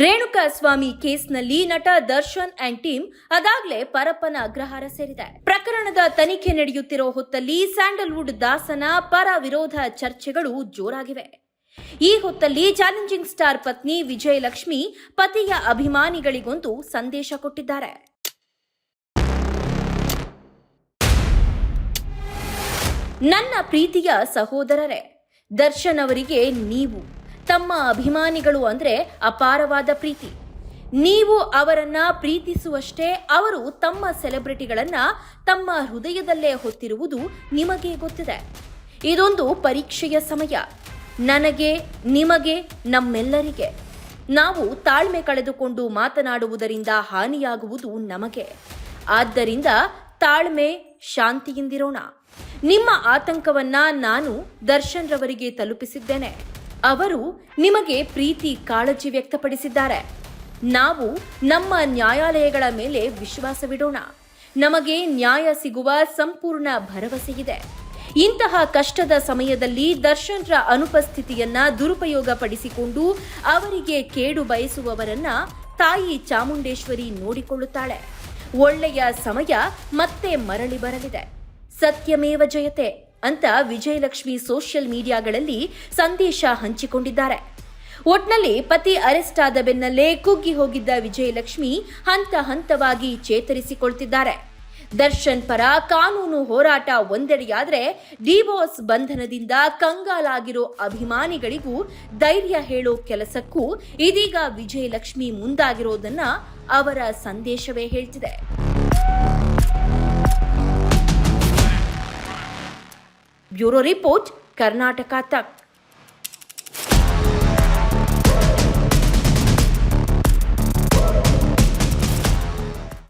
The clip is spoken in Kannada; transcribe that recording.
ರೇಣುಕಾ ಸ್ವಾಮಿ ಕೇಸ್ನಲ್ಲಿ ನಟ ದರ್ಶನ್ ಅಂಡ್ ಟೀಮ್ ಅದಾಗ್ಲೇ ಪರಪ್ಪನ ಅಗ್ರಹಾರ ಸೇರಿದೆ. ಪ್ರಕರಣದ ತನಿಖೆ ನಡೆಯುತ್ತಿರೋ ಹೊತ್ತಲ್ಲಿ ಸ್ಯಾಂಡಲ್ವುಡ್ ದಾಸನ ಪರ ವಿರೋಧ ಚರ್ಚೆಗಳು ಜೋರಾಗಿವೆ. ಈ ಹೊತ್ತಲ್ಲಿ ಚಾಲೆಂಜಿಂಗ್ ಸ್ಟಾರ್ ಪತ್ನಿ ವಿಜಯಲಕ್ಷ್ಮಿ ಪತಿಯ ಅಭಿಮಾನಿಗಳಿಗೊಂದು ಸಂದೇಶ ಕೊಟ್ಟಿದ್ದಾರೆ. ನನ್ನ ಪ್ರೀತಿಯ ಸಹೋದರರೇ, ದರ್ಶನ್ ಅವರಿಗೆ ನೀವು ತಮ್ಮ ಅಭಿಮಾನಿಗಳು ಅಂದರೆ ಅಪಾರವಾದ ಪ್ರೀತಿ. ನೀವು ಅವರನ್ನ ಪ್ರೀತಿಸುವಷ್ಟೇ ಅವರು ತಮ್ಮ ಸೆಲೆಬ್ರಿಟಿಗಳನ್ನ ತಮ್ಮ ಹೃದಯದಲ್ಲೇ ಹೊತ್ತಿರುವುದು ನಿಮಗೆ ಗೊತ್ತಿದೆ. ಇದೊಂದು ಪರೀಕ್ಷೆಯ ಸಮಯ. ನನಗೆ, ನಿಮಗೆ, ನಮ್ಮೆಲ್ಲರಿಗೆ. ನಾವು ತಾಳ್ಮೆ ಕಳೆದುಕೊಂಡು ಮಾತನಾಡುವುದರಿಂದ ಹಾನಿಯಾಗುವುದು ನಮಗೆ. ಆದ್ದರಿಂದ ತಾಳ್ಮೆ, ಶಾಂತಿಯಿಂದಿರೋಣ. ನಿಮ್ಮ ಆತಂಕವನ್ನ ನಾನು ದರ್ಶನ್ ರವರಿಗೆ ತಲುಪಿಸಿದ್ದೇನೆ. ಅವರು ನಿಮಗೆ ಪ್ರೀತಿ, ಕಾಳಜಿ ವ್ಯಕ್ತಪಡಿಸಿದ್ದಾರೆ. ನಾವು ನಮ್ಮ ನ್ಯಾಯಾಲಯಗಳ ಮೇಲೆ ವಿಶ್ವಾಸವಿಡೋಣ ನಮಗೆ ನ್ಯಾಯ ಸಿಗುವ ಸಂಪೂರ್ಣ ಭರವಸೆಯಿದೆ ಇಂತಹ ಕಷ್ಟದ ಸಮಯದಲ್ಲಿ ದರ್ಶನ್ರ ಅನುಪಸ್ಥಿತಿಯನ್ನ ದುರುಪಯೋಗ ಪಡಿಸಿಕೊಂಡು ಅವರಿಗೆ ಕೇಡು ಬಯಸುವವರನ್ನ ತಾಯಿ ಚಾಮುಂಡೇಶ್ವರಿ ನೋಡಿಕೊಳ್ಳುತ್ತಾಳೆ. ಒಳ್ಳೆಯ ಸಮಯ ಮತ್ತೆ ಮರಳಿ ಬರಲಿದೆ. ಸತ್ಯಮೇವ ಜಯತೆ. ಅಂತ ವಿಜಯಲಕ್ಷ್ಮಿ ಸೋಷಿಯಲ್ ಮೀಡಿಯಾಗಳಲ್ಲಿ ಸಂದೇಶ ಹಂಚಿಕೊಂಡಿದ್ದಾರೆ. ಒಟ್ನಲ್ಲಿ ಪತಿ ಅರೆಸ್ಟ್ ಆದ ಬೆನ್ನಲ್ಲೇ ಕುಗ್ಗಿ ಹೋಗಿದ್ದ ವಿಜಯಲಕ್ಷ್ಮಿ ಹಂತ ಹಂತವಾಗಿ ಚೇತರಿಸಿಕೊಳ್ತಿದ್ದಾರೆ. ದರ್ಶನ್ ಪರ ಕಾನೂನು ಹೋರಾಟ ಒಂದೆಡೆಯಾದರೆ ಡಿವೋರ್ಸ್ ಬಂಧನದಿಂದ ಕಂಗಾಲಾಗಿರೋ ಅಭಿಮಾನಿಗಳಿಗೂ ಧೈರ್ಯ ಹೇಳೋ ಕೆಲಸಕ್ಕೂ ಇದೀಗ ವಿಜಯಲಕ್ಷ್ಮಿ ಮುಂದಾಗಿರೋದನ್ನ ಅವರ ಸಂದೇಶವೇ ಹೇಳ್ತಿದೆ. Bureau report Karnataka Tak.